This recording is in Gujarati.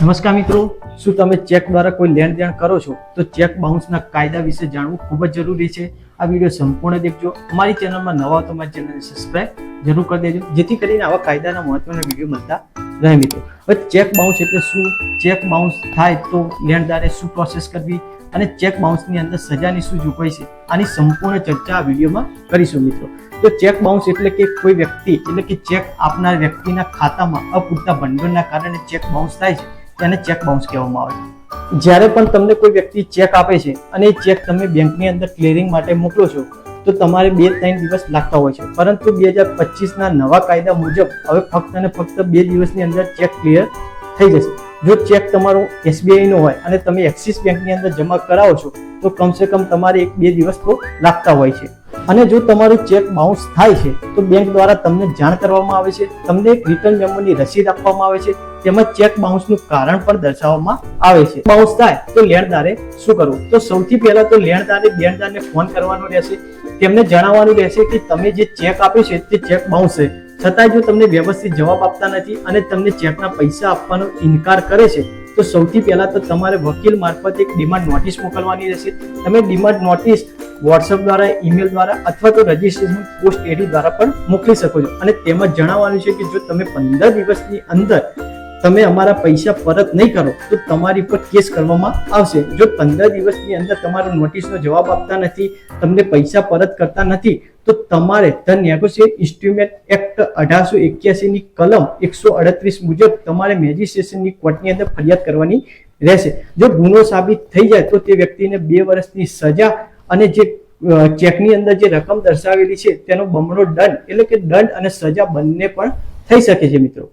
નમસ્કાર મિત્રો, શું તમે ચેક દ્વારા કોઈ લેણ દેણ કરો છો? તો ચેક બાઉન્સના કાયદા વિશે જાણવું ખૂબ જ જરૂરી છે. આ વીડિયો સંપૂર્ણ દેખજો. અમારી ચેનલમાં નવા તો અમારી ચેનલને સબસ્ક્રાઇબ જરૂર કરી દેજો. જેથી કરીને આવા કાયદાના મહત્વના વીડિયો મળતા રહે મિત્રો. હવે ચેક બાઉન્સ એટલે શું? ચેક બાઉન્સ થાય તો લેણદારે શું પ્રોસેસ કરવી? અને ચેક બાઉન્સની અંદર સજાની શું જોગવાઈ છે? આની સંપૂર્ણ ચર્ચા આ વિડીયોમાં કરીશું મિત્રો. તો ચેક બાઉન્સ એટલે કે કોઈ વ્યક્તિ, એટલે કે ચેક આપનાર વ્યક્તિના ખાતામાં અપૂરતા ભંડોળના કારણે ચેક બાઉન્સ થાય છે. તેને ચેક બાઉન્સ કહેવામાં આવે છે. જ્યારે પણ તમને કોઈ વ્યક્તિ ચેક આપે છે અને એ ચેક તમે બેંકની અંદર ક્લિયરિંગ માટે મોકલો છો, તો તમારે બે ત્રણ દિવસ લાગતા હોય છે. પરંતુ બે હજાર પચીસના નવા કાયદા મુજબ હવે ફક્ત અને ફક્ત બે દિવસની અંદર ચેક ક્લિયર થઈ જશે. જો ચેક તમારો એસબીઆઈનો હોય અને તમે એક્સિસ બેંકની અંદર જમા કરાવો છો, તો કમસે કમ તમારે એક બે દિવસ તો લાગતા હોય છે. અને જો તમારું ચેક બાઉન્સ થાય છે, તો બેંક દ્વારા તમને જાણ કરવામાં આવે છે. તમને એક રિટર્ન મેમોની રસીદ આપવામાં આવે છે. તેમજ ચેક બાઉન્સનું કારણ પણ દર્શાવવામાં આવે છે. બાઉન્સ થાય તો લેણદારે શું કરવું? તો સૌથી પહેલા તો લેણદારે દેણદારને ફોન કરવાનો રહેશે. તેમને જણાવવાનું રહેશે કે તમે જે ચેક આપ્યો છે, તે ચેક બાઉન્સ છે. છતાંય જો તમને વ્યવસ્થિત જવાબ આપતા નથી અને તમને ચેકના પૈસા આપવાનો ઇનકાર કરે છે, તો સૌથી પહેલા તો તમારે વકીલ મારફત એક ડિમાન્ડ નોટિસ મોકલવાની રહેશે. તમે ડિમાન્ડ નોટિસ વોટ્સઅપ દ્વારા ઈમેલ દ્વારા અથવા તો રજીસ્ટ્રેશન પોસ્ટ એડી દ્વારા પણ મોકલી શકો છો. અને તેમાં જણાવવાનું છે કે જો તમે પંદર દિવસની અંદર તમે અમારા પૈસા પરત નહીં કરો, તો તમારી પર કેસ કરવામાં આવશે. જો પંદર દિવસની અંદર તમારો નોટિસનો જવાબ આપતા નથી, તમને પૈસા પરત કરતા નથી, તો તમારે ધ નેગોશિયેટ ઇન્સ્ટ્રુમેન્ટ એક્ટ અઢારસો એક્યાસીની કલમ એકસો અડત્રીસ મુજબ તમારે મેજિસ્ટ્રેશનની કોર્ટની અંદર ફરિયાદ કરવાની રહેશે. જો ગુનો સાબિત થઈ જાય, તો તે વ્યક્તિને બે વર્ષની સજા અને જે ચેકની અંદર જે રકમ દર્શાવેલી છે, તેનો બમણો દંડ, એટલે કે દંડ અને સજા બંને પણ થઈ શકે છે મિત્રો.